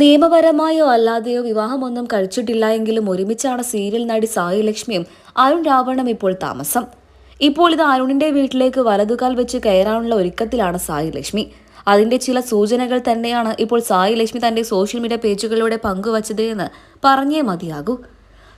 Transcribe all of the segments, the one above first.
നിയമപരമായോ അല്ലാതെയോ വിവാഹമൊന്നും കഴിച്ചിട്ടില്ല എങ്കിലും ഒരുമിച്ചാണ് സീരിയൽ നടി സായി ലക്ഷ്മിയും അരുൺ രാവണും ഇപ്പോൾ താമസം. ഇപ്പോൾ ഇത് അരുണിന്റെ വീട്ടിലേക്ക് വലതുകാൽ വെച്ച് കയറാനുള്ള ഒരുക്കത്തിലാണ് സായി ലക്ഷ്മി. അതിന്റെ ചില സൂചനകൾ തന്നെയാണ് ഇപ്പോൾ സായി ലക്ഷ്മി തന്റെ സോഷ്യൽ മീഡിയ പേജുകളിലൂടെ പങ്കുവച്ചത് എന്ന് പറഞ്ഞേ മതിയാകൂ.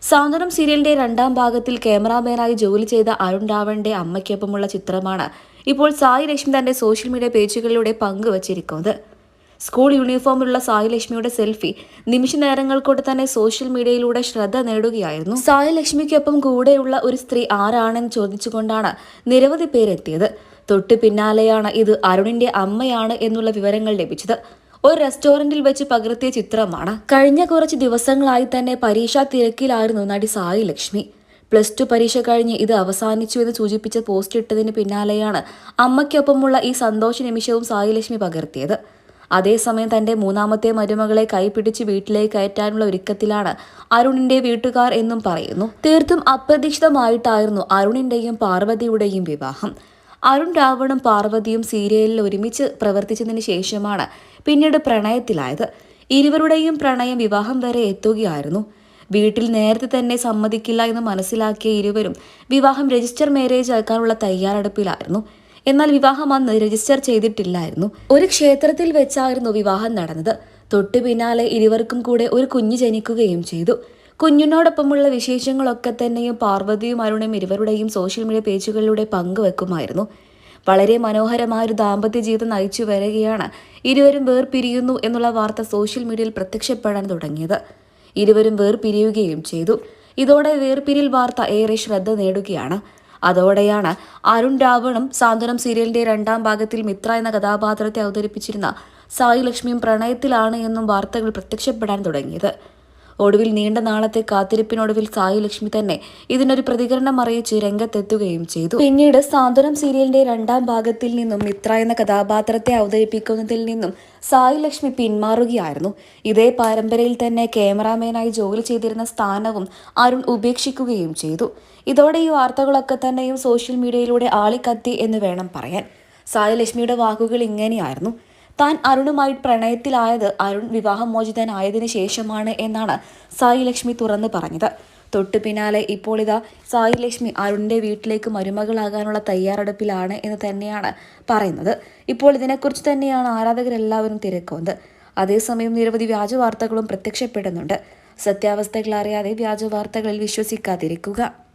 സാന്ത്വനം സീരിയലിന്റെ രണ്ടാം ഭാഗത്തിൽ ക്യാമറാമാനായി ജോലി ചെയ്ത അരുൺ രാവണിന്റെ അമ്മയ്ക്കൊപ്പമുള്ള ചിത്രമാണ് ഇപ്പോൾ സായി ലക്ഷ്മി തന്റെ സോഷ്യൽ മീഡിയ പേജുകളിലൂടെ പങ്കുവച്ചിരിക്കുന്നത്. സ്കൂൾ യൂണിഫോമിലുള്ള സായി ലക്ഷ്മിയുടെ സെൽഫി നിമിഷ നേരങ്ങൾ കൊണ്ട് തന്നെ സോഷ്യൽ മീഡിയയിലൂടെ ശ്രദ്ധ നേടുകയായിരുന്നു. സായി ലക്ഷ്മിക്കൊപ്പം കൂടെയുള്ള ഒരു സ്ത്രീ ആരാണെന്ന് ചോദിച്ചുകൊണ്ടാണ് നിരവധി പേരെത്തിയത്. തൊട്ടു പിന്നാലെയാണ് ഇത് അരുണിന്റെ അമ്മയാണ് എന്നുള്ള വിവരങ്ങൾ ലഭിച്ചത്. ഒരു റെസ്റ്റോറന്റിൽ വെച്ച് പകർത്തിയ ചിത്രമാണ്. കഴിഞ്ഞ കുറച്ച് ദിവസങ്ങളായി തന്നെ പരീക്ഷാ തിരക്കിലായിരുന്നു നടി സായി ലക്ഷ്മി പ്ലസ് ടു പരീക്ഷ കഴിഞ്ഞ് ഇത് അവസാനിച്ചു എന്ന് സൂചിപ്പിച്ച പോസ്റ്റ് ഇട്ടതിന് പിന്നാലെയാണ് അമ്മയ്ക്കൊപ്പമുള്ള ഈ സന്തോഷ നിമിഷവും സായി ലക്ഷ്മി പകർത്തിയത്. അതേസമയം തന്റെ മൂന്നാമത്തെ മരുമകളെ കൈപിടിച്ച് വീട്ടിലേക്ക് കയറ്റാനുള്ള ഒരുക്കത്തിലാണ് അരുണിന്റെ വീട്ടുകാർ എന്നും പറയുന്നു. തീർത്തും അപ്രതീക്ഷിതമായിട്ടായിരുന്നു അരുണിന്റെയും പാർവതിയുടെയും വിവാഹം. അരുൺ രാവണും പാർവതിയും സീരിയലിൽ ഒരുമിച്ച് പ്രവർത്തിച്ചതിന് ശേഷമാണ് പിന്നീട് പ്രണയത്തിലായത്. ഇരുവരുടെയും പ്രണയം വിവാഹം വരെ എത്തുകയായിരുന്നു. വീട്ടിൽ നേരത്തെ തന്നെ സമ്മതിക്കില്ല എന്ന് മനസ്സിലാക്കിയ ഇരുവരും വിവാഹം രജിസ്റ്റർ മാരേജ് ആക്കാനുള്ള തയ്യാറെടുപ്പിലായിരുന്നു. എന്നാൽ വിവാഹം അന്ന് രജിസ്റ്റർ ചെയ്തിട്ടില്ലായിരുന്നു. ഒരു ക്ഷേത്രത്തിൽ വെച്ചായിരുന്നു വിവാഹം നടന്നത്. തൊട്ടു പിന്നാലെ ഇരുവർക്കും കൂടെ ഒരു കുഞ്ഞ് ജനിക്കുകയും ചെയ്തു. കുഞ്ഞിനോടൊപ്പമുള്ള വിശേഷങ്ങളൊക്കെ തന്നെയും പാർവതിയും അരുണും ഇരുവരുടെയും സോഷ്യൽ മീഡിയ പേജുകളിലൂടെ പങ്കുവെക്കുമായിരുന്നു. വളരെ മനോഹരമായ ഒരു ദാമ്പത്യ ജീവിതം നയിച്ചു വരികയാണ് ഇരുവരും വേർപിരിയുന്നു എന്നുള്ള വാർത്ത സോഷ്യൽ മീഡിയയിൽ പ്രത്യക്ഷപ്പെടാൻ തുടങ്ങിയത്. ഇരുവരും വേർപിരിയുകയും ചെയ്തു. ഇതോടെ വേർപിരിൽ വാർത്ത ഏറെ ശ്രദ്ധ നേടുകയാണ്. അതോടെയാണ് അരുൺ രാവണും സാന്ത്വനം സീരിയലിന്റെ രണ്ടാം ഭാഗത്തിൽ മിത്ര എന്ന കഥാപാത്രത്തെ അവതരിപ്പിച്ചിരുന്ന സായി ലക്ഷ്മിയും പ്രണയത്തിലാണ് എന്നും വാർത്തകൾ പ്രത്യക്ഷപ്പെടാൻ തുടങ്ങിയത്. ഒടുവിൽ നീണ്ട നാളത്തെ കാത്തിരിപ്പിനൊടുവിൽ സായി ലക്ഷ്മി തന്നെ ഇതിനൊരു പ്രതികരണം അറിയിച്ച് രംഗത്തെത്തുകയും ചെയ്തു. പിന്നീട് സാന്ത്വനം സീരിയലിന്റെ രണ്ടാം ഭാഗത്തിൽ നിന്നും മിത്ര എന്ന കഥാപാത്രത്തെ അവതരിപ്പിക്കുന്നതിൽ നിന്നും സായി ലക്ഷ്മി പിന്മാറുകയായിരുന്നു. ഇതേ പരമ്പരയിൽ തന്നെ ക്യാമറാമാനായി ജോലി ചെയ്തിരുന്ന സ്ഥാനവും അരുൺ ഉപേക്ഷിക്കുകയും ചെയ്തു. ഇതോടെ ഈ വാർത്തകളൊക്കെ തന്നെയും സോഷ്യൽ മീഡിയയിലൂടെ ആളിക്കത്തി എന്ന് വേണം പറയാൻ. സായി ലക്ഷ്മിയുടെ വാക്കുകൾ ഇങ്ങനെയായിരുന്നു. താൻ അരുണുമായി പ്രണയത്തിലായത് അരുൺ വിവാഹമോചിതനായതിനു ശേഷമാണ് എന്നാണ് സായി ലക്ഷ്മി തുറന്നു പറഞ്ഞത്. തൊട്ടു പിന്നാലെ ഇപ്പോൾ ഇതാ സായി ലക്ഷ്മി അരുണിന്റെ വീട്ടിലേക്ക് മരുമകളാകാനുള്ള തയ്യാറെടുപ്പിലാണ് എന്ന് തന്നെയാണ് പറയുന്നത്. ഇപ്പോൾ ഇതിനെക്കുറിച്ച് തന്നെയാണ് ആരാധകരെല്ലാവരും തിരക്കുന്നത്. അതേസമയം നിരവധി വ്യാജ വാർത്തകളും പ്രത്യക്ഷപ്പെടുന്നുണ്ട്. സത്യാവസ്ഥകൾ അറിയാതെ വ്യാജ വാർത്തകളിൽ വിശ്വസിക്കാതിരിക്കുക.